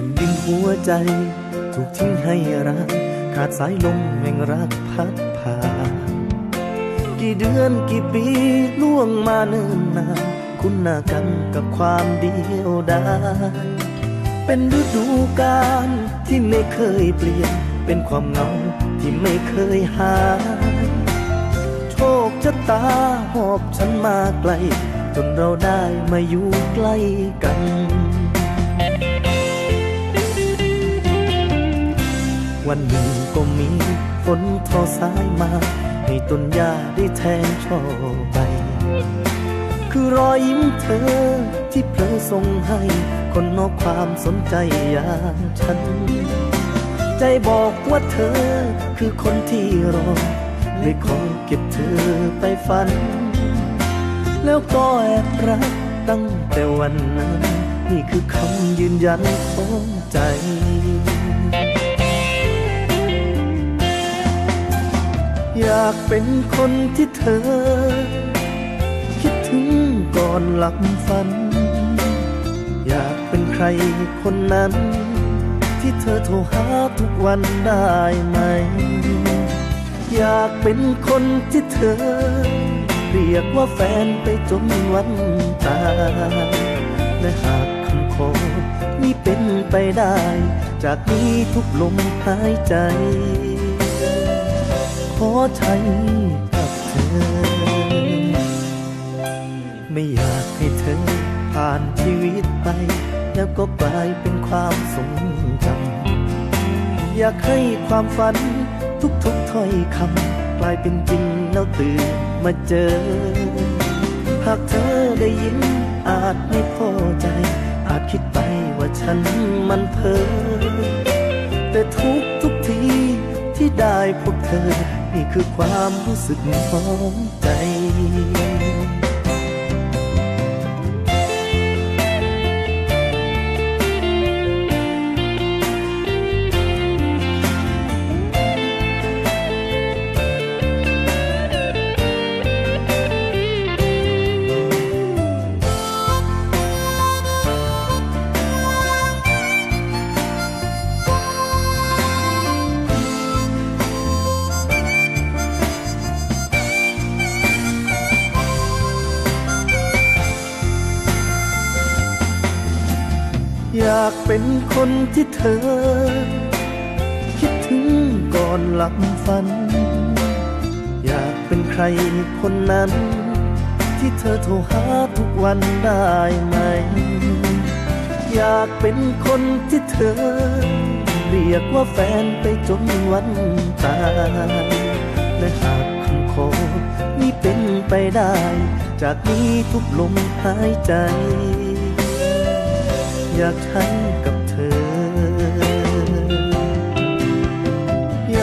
ผ่นดินหัวใจ ถูกทิ้งให้รัก ขาดสายลมแห่งรักพัดผ่านกี่เดือนกี่ปีล่วงมาเนิ่นนานคุ้นหน้ากันกับความเดียวดายเป็นฤดูกาลที่ไม่เคยเปลี่ยน เป็นความเหงาที่ไม่เคยหายโชคชะตาหอบฉันมาไกล จนเราได้มาอยู่ใกล้กัน วันหนึ่งก็มีฝนทอสายมา ให้ต้นหญ้าได้แทงช่อใบ คือรอยยิ้มเธอที่เพลอส่งให้ คนนอกความสนใจอย่างฉัน ใจบอกว่าเธอคือคนที่รอเลยขอเก็บเธอไปฝัน แล้วก็แอบรักตั้งแต่วันนั้น นี่คือคำยืนยันของใจ อยากเป็นคนที่เธอ คิดถึงก่อนหลับฝัน อยากเป็นใครคนนั้น ที่เธอโทรหาทุกวันได้ไหม อยากเป็นคนที่เธอ เรียกว่าแฟนไปจนวันตายและหากคำขอนี้เป็นไปได้ จากนี้ทุกลมหายใจ ขอใช้กับเธอ ไม่อยากให้เธอผ่านชีวิตไป แล้วก็กลายเป็นความทรงจำอยากให้ความฝันทุกๆถ้อยคำกลายเป็นจริงแล้วตื่นมาเจอ หากเธอได้ยินอาจไม่พอใจ อาจคิดไปว่าฉันมันเพ้อแต่ทุกทุกๆ ได้พบเธอ นี่คือความรู้สึกของใจากเป็นคนที่เธอ คิดถึงก่อนหลับฝัน อยากเป็นใครคนนั้น ที่เธอโทรหาทุกวันได้ไหม อยากเป็นคนที่เธอ เรียกว่าแฟนไปจนวันตายและหากคำขอนี้เป็นไปได้ จากนี้ทุกลมหายใจ อยากใช้กับเธอ